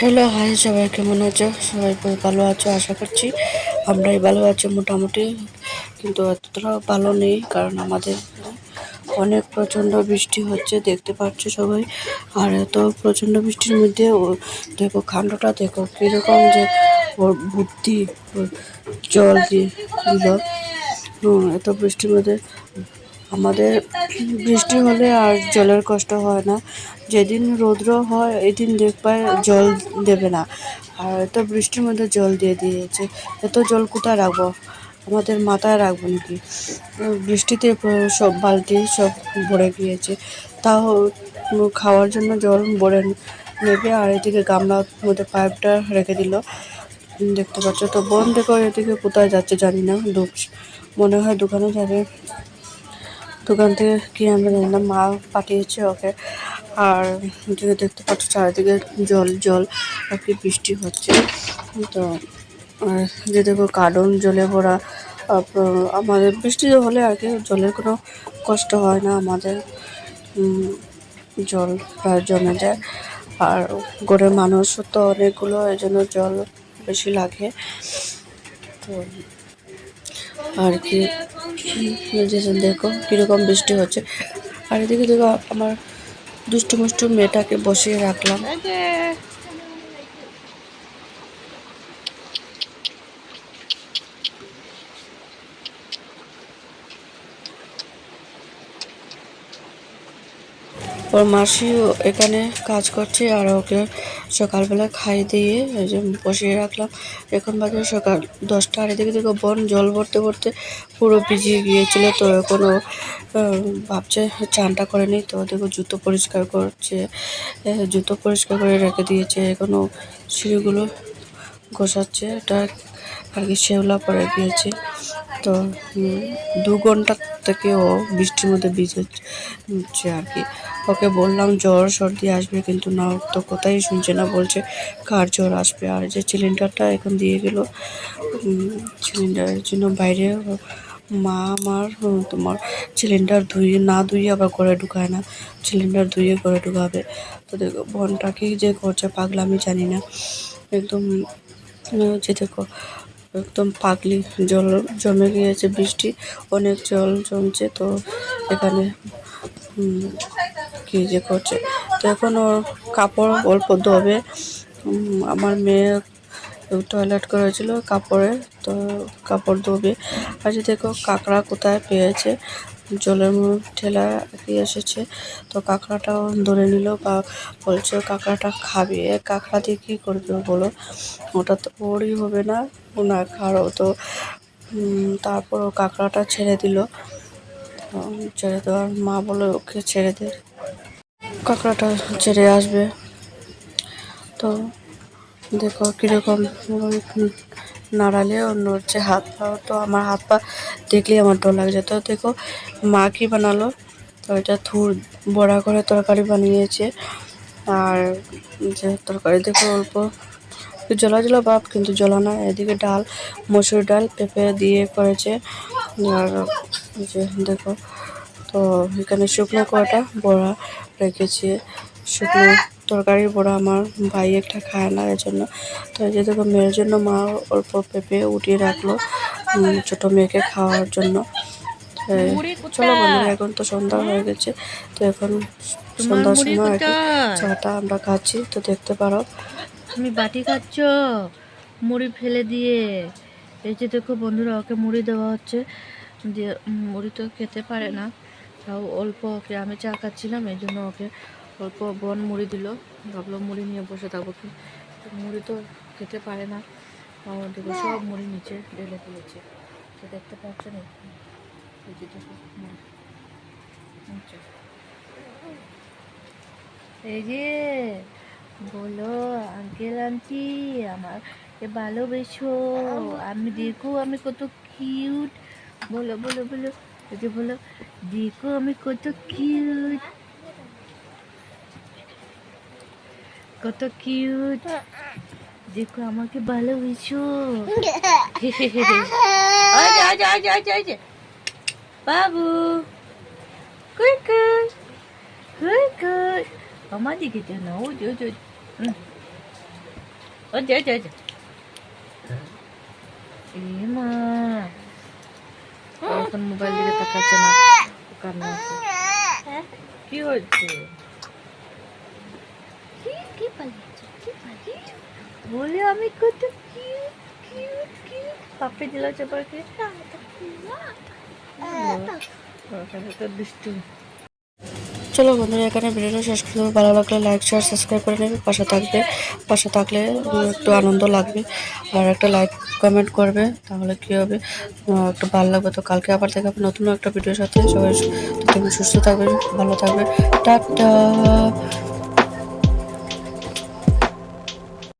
Hello, high, সবাই কেমন আছো? সবাই ভালো আছো, আশা করছি আমরাই ভালো আছি মোটামুটি। কিন্তু এতটাও ভালো নেই, কারণ আমাদের অনেক প্রচণ্ড বৃষ্টি হচ্ছে, দেখতে পাচ্ছ সবাই। আর এত প্রচণ্ড বৃষ্টির মধ্যে ও, দেখো খান্ডটা, দেখো কীরকম যে ওর বুদ্ধি জল দিয়ে দিল। এত বৃষ্টির মধ্যে আমাদের বৃষ্টি হলে আর জলের কষ্ট হয় না। যেদিন রৌদ্র হয়, এদিন দেখবে জল দেবে না। আর এত বৃষ্টির মধ্যে জল দিয়ে দিয়েছে। এত জল কোথায় রাখব? আমাদের মাথায় রাখব নাকি? বৃষ্টিতে সব বালতি সব ভরে গিয়েছে। তাও খাওয়ার জন্য জল ভরে নেবে আর এদিকে গামলার মধ্যে পাইপটা রেখে দিল। দেখতে পাচ্ছ তো বোন দেখো এদিকে কোথায় যাচ্ছে জানি না। মনে হয় দোকানে যাবে। দোকান থেকে কি আমরা জানি না মা পাঠিয়েছে ওকে। আর এদিকে দেখতে পাচ্ছ চারিদিকে জল জল, আর কি বৃষ্টি হচ্ছে। তো যে দেখো কার্টন জলে ভরা আমাদের বৃষ্টি হলে আর কি, জলের কোনো কষ্ট হয় না আমাদের। জল প্রায় জমে যায়। আর গরিব মানুষ তো অনেকগুলো এই জন্য জল বেশি লাগে। তো আর কি দেখো, কীরকম বৃষ্টি হচ্ছে। আর এদিকে দেখো, আমার দুষ্টু মুষ্টু মেয়েটাকে বসিয়ে রাখলাম। ওর মাসিও এখানে কাজ করছে আর ওকে সকালবেলা খাই দিয়ে বসিয়ে রাখলাম। এখন বাজে সকাল দশটা আর এদিকে দেখো বোন জল ভরতে ভরতে পুরো ভিজিয়ে গিয়েছিল তো এখন ও ভাবছে চানটা করে নিই তো দেখো জুতো পরিষ্কার করছে জুতো পরিষ্কার করে রেখে দিয়েছে। এখনও সিঁড়িগুলো গোছাচ্ছে, এটা আর কি শেওলা পড়ে গিয়েছে। তো দু ঘণ্টা থেকে ও বৃষ্টির মধ্যে ভিজেছে আর কি। ওকে বললাম, জ্বর সর্দি আসবে কিন্তু না তো কোথায় শুনছে না, বলছে কার জ্বর আসবে। আর যে সিলিন্ডারটা এখন দিয়ে গেল সিলিন্ডারের জন্য বাইরে, মা আমার তোমার সিলিন্ডার ধুয়ে, না ধুয়ে আবার করে ঢুকায় না সিলিন্ডার ধুয়ে করে ঢুকাবে। তো দেখো বোনটা কি যে করছে পাগলা আমি জানি না, একদম যে দেখো একদম পাগলি জল জমে গিয়েছে, বৃষ্টি, অনেক জল জমছে তো এখানে কী যে করছে। তো এখন ওর কাপড় অল্প ধোবে। আমার মেয়ে টয়লেট করেছিল কাপড়ে, তো কাপড় ধোবে। আর যে দেখো কাঁকড়া কোথায় পেয়েছে জলের ঠেলা কি এসেছে। তো কাঁকড়াটাও ধরে নিল বা বলছে, কাঁকড়াটা খাবে। কাঁকড়া দিয়ে কী করবে বলো? ওটা তো ওরই হবে না ওনার খারও তো তারপর ও কাঁকড়াটা ছেড়ে দিল। ছেড়ে দেওয়ার মা বলে, ওকে ছেড়ে দে। কাঁকড়াটা ছেড়ে আসবে। তো দেখো কীরকম নাড়ালে ও নড়ছে হাত পা। তো আমার হাত পা দেখলেই আমার ডর লাগছে তো দেখো, মা কি বানালো? তো এটা থুর, বড়া করে তরকারি বানিয়েছে। আর যে তরকারি দেখো অল্প। জলা জলা ভাব, কিন্তু জলা না। এদিকে ডাল, মসুর ডাল পেঁপে দিয়ে করেছে। আর যে দেখো, তো এখানে শুকনো কটা বড়া রেখেছি। শুকনো তরকারির বড়া আমার ভাই একটা খায় না এর জন্য তো এই যে দেখো, মেয়ের জন্য মা অল্প পেঁপে উঠিয়ে রাখল। ছোট মেয়েকে খাওয়ার জন্য। চলো বন্ধুরা এখন তো সন্ধ্যা হয়ে গেছে তো এখন সন্ধ্যার সময় চাটা আমরা খাচ্ছি তো দেখতে পারো। তুমি বাটি খাচ্ছ? মুড়ি ফেলে দিয়ে। এই যে দেখো বন্ধুরা ওকে মুড়ি দেওয়া হচ্ছে। দিয়ে মুড়ি তো খেতে পারে না। তাও অল্প ওকে আমি চা খাচ্ছিলাম এই জন্য ওকে অল্প বন মুড়ি দিল। ভাবলো মুড়ি নিয়ে বসে থাকব কি? মুড়ি তো খেতে পারে না। ও দেখো সব মুড়ি নিচে ঢেলে ফেলেছে তো দেখতে পাচ্ছেন এই যে। এই যে বলো আঙ্কেল আন্টি আমাকে ভালোবেসো। আমি দেখো আমি কত কিউট। বলো বলো বলো। এই যে বলো দেখো আমি কত কিউট। কত কিউট। দেখো আমাকে ভালোবেসো আজ আজ আজ আজ আজ বাবু কুই কুই কুই কুই আমার দিকে যেন ও জো জো হুম ও যা যা যা এ মা ও এখন মোবাইল দিকে তাকাচ্ছে না ও কান্না হচ্ছে। কি হয়েছে বলে আমি কত দিল চলো বন্ধুরা, এখানে ভিডিওটা শেষ করে দেবো। ভালো লাগলে লাইক শেয়ার সাবস্ক্রাইব করে নেবে। পাশে থাকবে। পাশে থাকলে একটু আনন্দ লাগবে। আর একটা লাইক কমেন্ট করবে, তাহলে কি হবে? একটু ভালো লাগবে তো কালকে আবার দেখা হবে নতুন একটা ভিডিওর সাথে। সবাই ততক্ষণ সুস্থ থাকবে ভালো থাকবে টাটা।